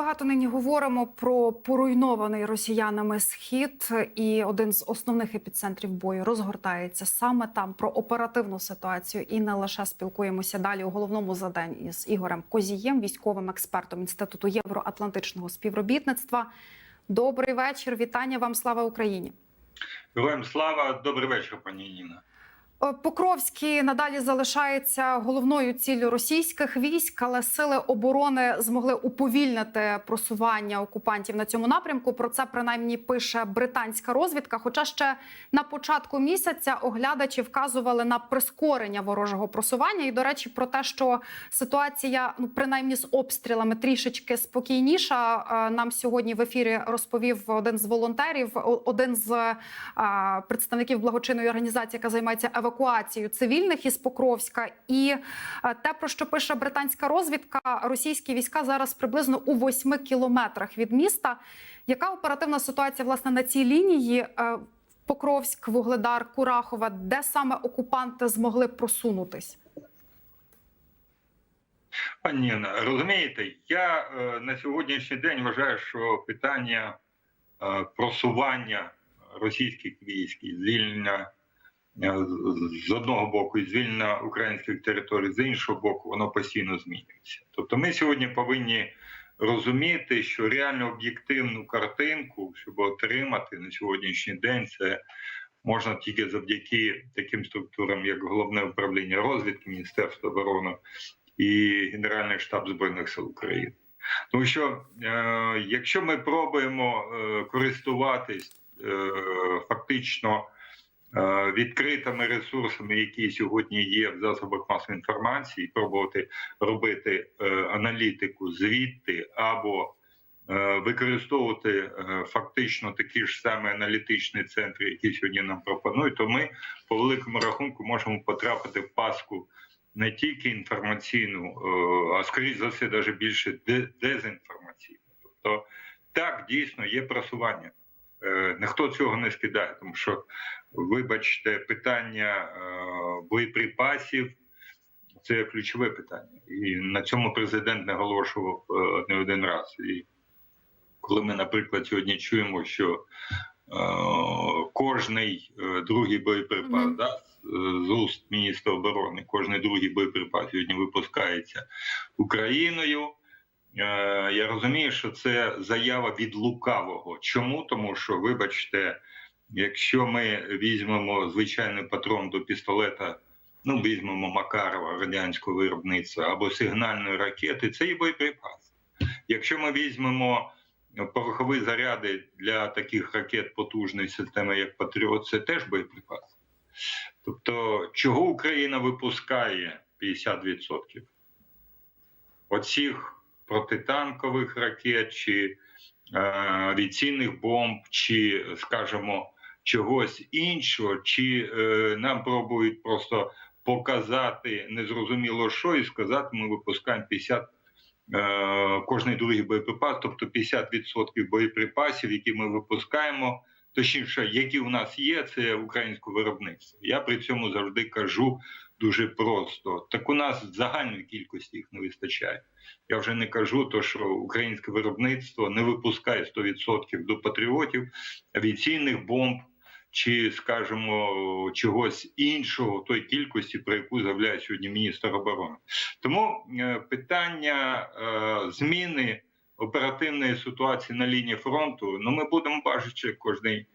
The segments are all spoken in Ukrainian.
Багато нині говоримо про поруйнований росіянами схід, і один з основних епіцентрів бою розгортається саме там про оперативну ситуацію. І не лише спілкуємося далі у головному заданні із Ігорем Козієм, військовим експертом інституту євроатлантичного співробітництва. Добрий вечір. Вітання вам. Слава Україні. Героям слава, добрий вечір, пані Ніна. Е, Покровський надалі залишається головною ціллю російських військ, але сили оборони змогли уповільнити просування окупантів на цьому напрямку. Про це принаймні пише британська розвідка. Хоча ще на початку місяця оглядачі вказували на прискорення ворожого просування. І до речі, про те, що ситуація, ну принаймні з обстрілами трішечки спокійніша. е, Нам сьогодні в ефірі розповів один з волонтерів, один з е, представників благочинної організації, яка займається евакуацією цивільних із Покровська. І е, те, про що пише британська розвідка, російські війська зараз приблизно у восьми кілометрах від міста. Яка оперативна ситуація власне на цій лінії? Е, Покровськ, Вугледар, Курахова, де саме окупанти змогли просунутись? Пані розумієте, я е, на сьогоднішній день вважаю, що питання просування російських військ і звільнення з- з одного боку і звільнення українських територій, з іншого боку, воно постійно змінюється. Тобто, ми сьогодні повинні розуміти, що реально об'єктивну картинку, щоб отримати на сьогоднішній день, це можна тільки завдяки таким структурам, як головне управління розвідки, Міністерство оборони і Генеральний штаб збройних сил України. Тому що е, якщо ми пробуємо е, користуватись е, фактично е, відкритими ресурсами, які сьогодні є в засобах масової інформації, пробувати робити е, аналітику звідти або е, використовувати е, фактично такі ж самі аналітичні центри, які сьогодні нам пропонують, то ми по великому рахунку можемо потрапити в паску не тільки інформаційну, е, а скоріш за все, навіть більше дезінформаційну. Тобто, так дійсно є просування. Е, Ніхто цього не скидає, тому що, вибачте, питання е, боєприпасів це ключове питання. І на цьому президент наголошував е, не один раз. І коли ми, наприклад, сьогодні чуємо, що кожний другий боєприпас, Мгм. да, з- з уст міністра оборони, кожний другий боєприпас сьогодні випускається Україною. Е, Я розумію, що це заява від лукавого. Чому? Тому що, вибачте, якщо ми візьмемо звичайний патрон до пістолета, ну візьмемо Макарова радянського виробництва або сигнальної ракети, це і боєприпас. Якщо ми візьмемо порохові заряди для таких ракет потужної системи, як Патріот, це теж боєприпас. Тобто, чого Україна випускає 50%? Оцих протитанкових ракет чи е, авіаційних бомб, чи, скажімо, чогось іншого, чи е, нам пробують просто показати незрозуміло що і сказати, ми випускаємо 50 е, кожний другий боєприпас, тобто 50% боєприпасів, які ми випускаємо, точніше, які у нас є, це українське виробництво. Я при цьому завжди кажу дуже просто: так у нас загальної кількості їх не вистачає. Я вже не кажу, то що українське виробництво не випускає 100% до патріотів авіаційних бомб. Чи, скажімо, чогось іншого той кількості, про яку заявляє сьогодні міністр оборони, тому е, питання е, зміни оперативної ситуації на лінії фронту, ну ми будемо бачити кожний,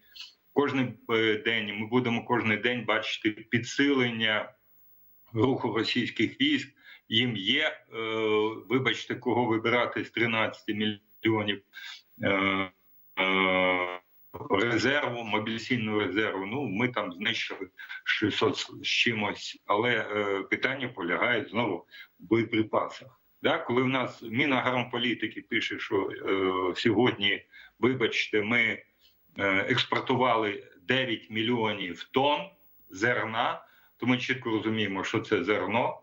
кожний е, день. Ми будемо кожен день бачити підсилення руху російських військ. Їм є, е, вибачте, кого вибирати з 13 мільйонів е, е, резерву, мобілізаційного резерву. Ну ми там знищили 600 з чимось, але е, питання полягає знову в боєприпасах. Да, коли в нас Мінагромполітики пише, що е, сьогодні, вибачте, ми е, експортували 9 мільйонів тонн зерна, то ми чітко розуміємо, що це зерно.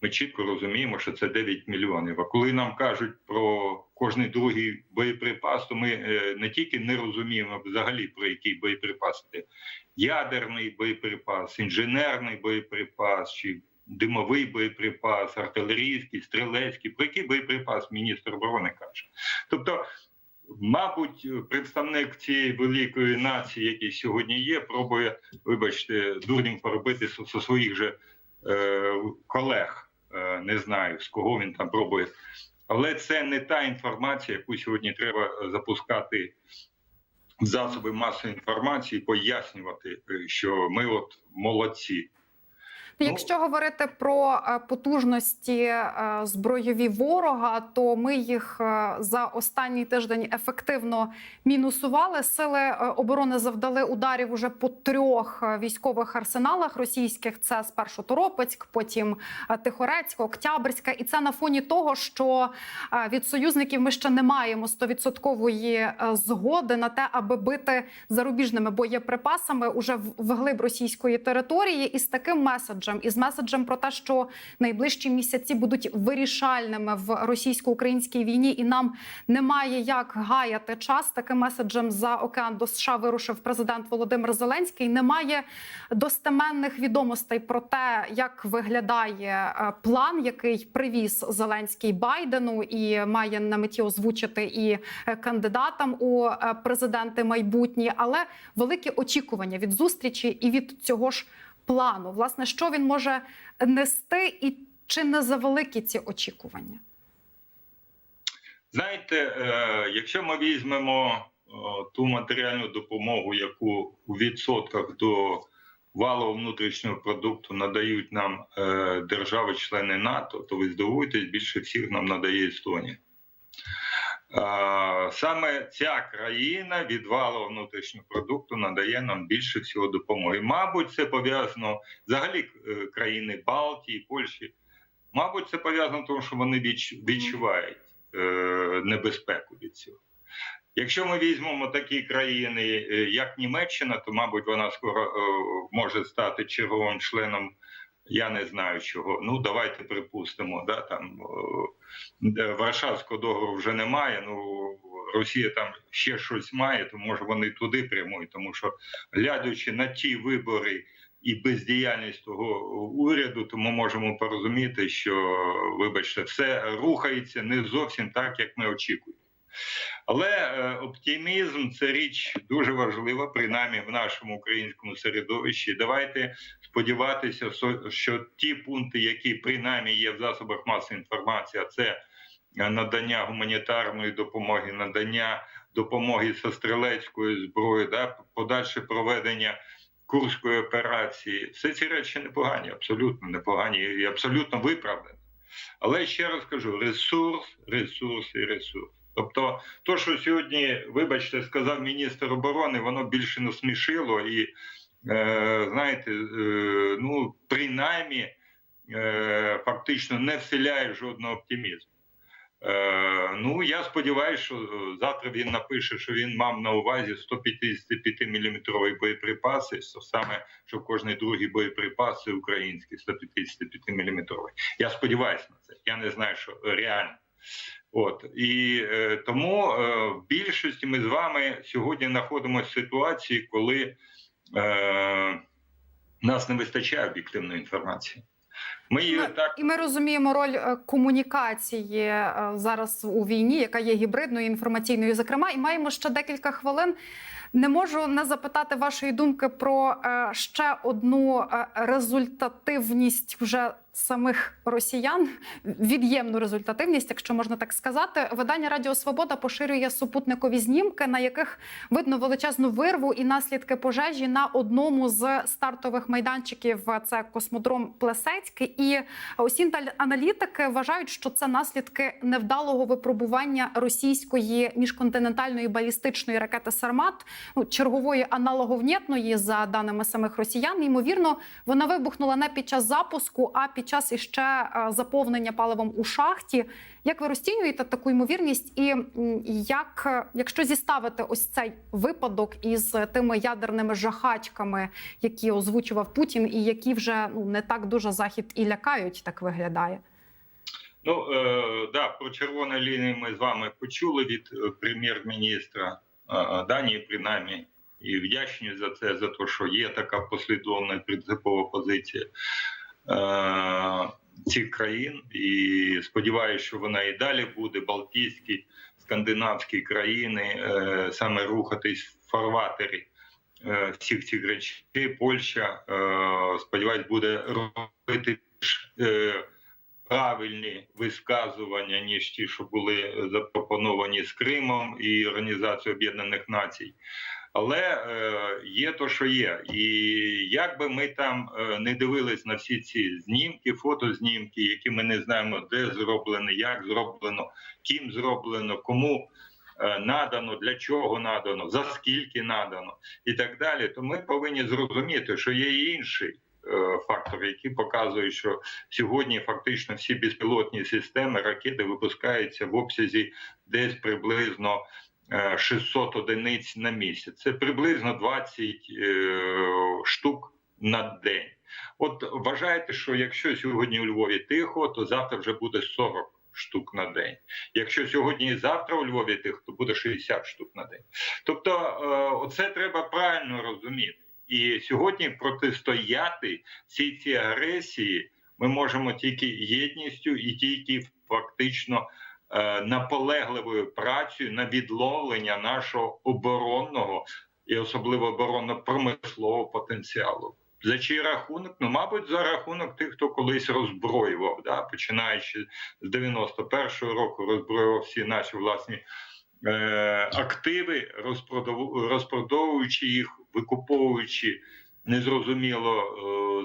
Ми чітко розуміємо, що це 9 мільйонів. А коли нам кажуть про кожний другий боєприпас, то ми е, не тільки не розуміємо взагалі про який боєприпас це ядерний боєприпас, інженерний боєприпас чи димовий боєприпас, артилерійський, стрілецький. Про який боєприпас міністр оборони каже? Тобто, мабуть, представник цієї великої нації, який сьогодні є, пробує, вибачте, дурнім поробити зі своїх же е, колег. Е, не знаю з кого він там пробує. Але це не та інформація, яку сьогодні треба запускати в засоби масової інформації, пояснювати, е, що ми от молодці. Ну, Якщо говорити про е, потужності е, збройові ворога, то ми їх е, за останній тиждень ефективно мінусували. Сили оборони завдали ударів уже по трьох військових арсеналах російських. Це спершу Торопецьк, потім е, Тихорецьк, Октябрьська, і це на фоні того, що від союзників ми ще не маємо стовідсоткової е, згоди на те, аби бити зарубіжними боєприпасами уже в- вглиб російської території, і з таким меседжем, і з меседжем про те, що найближчі місяці будуть вирішальними в російсько-українській війні, і нам немає як гаяти час. Таким меседжем за океан до США вирушив президент Володимир Зеленський. Немає достеменних відомостей про те, як виглядає е, план, який привіз Зеленський Байдену, і має на меті озвучити і е, кандидатам у е, президенти майбутні, але великі очікування від зустрічі і від цього ж плану. Власне, що він може нести, і чи не завеликі ці очікування? Знаєте, е, якщо ми візьмемо е, ту матеріальну допомогу, яку у відсотках до валового внутрішнього продукту надають нам е, держави-члени НАТО, то ви здивуєтесь, більше всіх нам надає Естонія. Саме ця країна від валового внутрішнього продукту надає нам більше всього допомоги. Мабуть, це пов'язано взагалі е, країни Балтії, Польщі. Мабуть, це пов'язано тому, що вони відч- відчувають е, небезпеку від цього. Якщо ми візьмемо такі країни, е, як Німеччина, то мабуть вона скоро може стати черговим членом. Я не знаю чого. Ну давайте припустимо, да там Варшавського договору вже немає. Ну Росія там ще щось має, то може вони туди прямують, тому що глядячи на ті вибори і бездіяльність того уряду, то ми можемо порозуміти, що, вибачте, все рухається не зовсім так, як ми очікуємо. Але е, оптимізм це річ дуже важлива, принаймні в нашому українському середовищі. Давайте сподіватися, що ті пункти, які принаймні є в засобах масової інформації, а це надання гуманітарної допомоги, надання допомоги зі стрілецької зброї, да, подальше проведення курської операції. Все ці речі непогані, абсолютно непогані і абсолютно виправдані. Але ще раз кажу: ресурс, ресурс і ресурс. Тобто, то, що сьогодні, вибачте, сказав міністр оборони, воно більше насмішило і, знаєте, е, ну, принаймні, е, фактично не вселяє жодного оптимізму. Е, ну, я сподіваюся, що е, завтра він напише, що він мав на увазі 155 мм боєприпаси, що саме що кожний другий боєприпас це український 155 мм. Я сподіваюся на це. Я не знаю, що реально. От і е, тому е, в більшості ми з вами сьогодні знаходимося в ситуації, коли е, нас не вистачає об'єктивної інформації. Ми її ми, так І ми розуміємо роль е, комунікації е, зараз у війні, яка є гібридною інформаційною. Зокрема, і маємо ще декілька хвилин. Не можу не запитати вашої думки про е, ще одну результативність вже самих росіян, від'ємну результативність, якщо можна так сказати. Видання Радіо Свобода поширює супутникові знімки, на яких видно величезну вирву і наслідки пожежі на одному з стартових майданчиків. Це космодром Плесецький. І усі аналітики вважають, що це наслідки невдалого випробування російської міжконтинентальної балістичної ракети Сармат, ну, чергової аналоговнєтної, за даними самих росіян. Ймовірно, вона вибухнула не під час запуску, а під час іще е, заповнення паливом у шахті. Як ви розцінюєте таку ймовірність, і як, е, якщо зіставити ось цей випадок із тими ядерними жахачками, які озвучував Путін, і які вже ну не так дуже захід і лякають, так виглядає? Ну е, да, про червоні лінії ми з вами почули від е, прем'єр-міністра Данії, принаймні, і вдячні за це, за те, що є така послідовна принципова позиція. Е, цих країн. І сподіваюся, що вона і далі буде Балтійські, скандинавські країни е, саме рухатись в фарватері е, всіх цих речей. Польща, сподіваюсь, буде робити правильні висказування, ніж ті, що були запропоновані з Кримом і Організацією Об'єднаних Націй. Але е, є то, що є, і як би ми там е, не дивились на всі ці знімки, фотознімки, які ми не знаємо, де зроблено, як зроблено, ким зроблено, кому е, надано, для чого надано, за скільки надано, і так далі, то ми повинні зрозуміти, що є і інший е, фактор, який показує, що сьогодні фактично всі безпілотні системи ракети випускаються в обсязі десь приблизно. Е, 600 одиниць на місяць. Це приблизно 20 е, штук на день. От вважаєте, що якщо сьогодні у Львові тихо, то завтра вже буде 40 штук на день. Якщо сьогодні і завтра у Львові тихо, то буде 60 штук на день. Тобто, е, оце треба правильно розуміти. І сьогодні протистояти цій цій агресії ми можемо тільки єдністю і тільки фактично е, наполегливою працею на відловлення нашого оборонного і особливо оборонно-промислового потенціалу. За чий рахунок? Ну, мабуть, за рахунок тих, хто колись роззброював, да? починаючи з 91-го року, роззброював всі наші власні е, активи, розпродовуючи їх, викуповуючи незрозуміло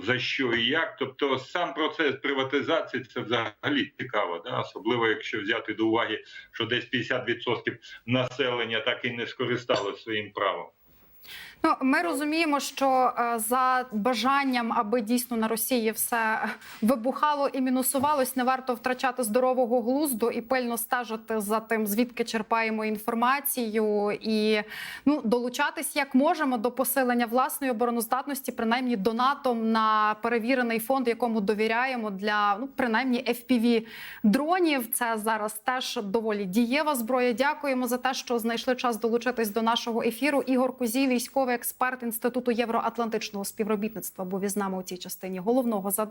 е, за що і як. Тобто, сам процес приватизації це взагалі цікаво, да? особливо якщо взяти до уваги, що десь 50% населення так і не скористалося своїм правом. Ну, ми розуміємо, що е, за бажанням, аби дійсно на Росії все вибухало і мінусувалось, не варто втрачати здорового глузду і пильно стежити за тим, звідки черпаємо інформацію, і ну долучатись як можемо до посилення власної обороноздатності, принаймні донатом на перевірений фонд, якому довіряємо для ну принаймні fpv дронів. Це зараз теж доволі дієва зброя. Дякуємо за те, що знайшли час долучитись до нашого ефіру. Ігор Кузій, військовий експерт інституту євроатлантичного співробітництва, був із нами у цій частині головного завдання.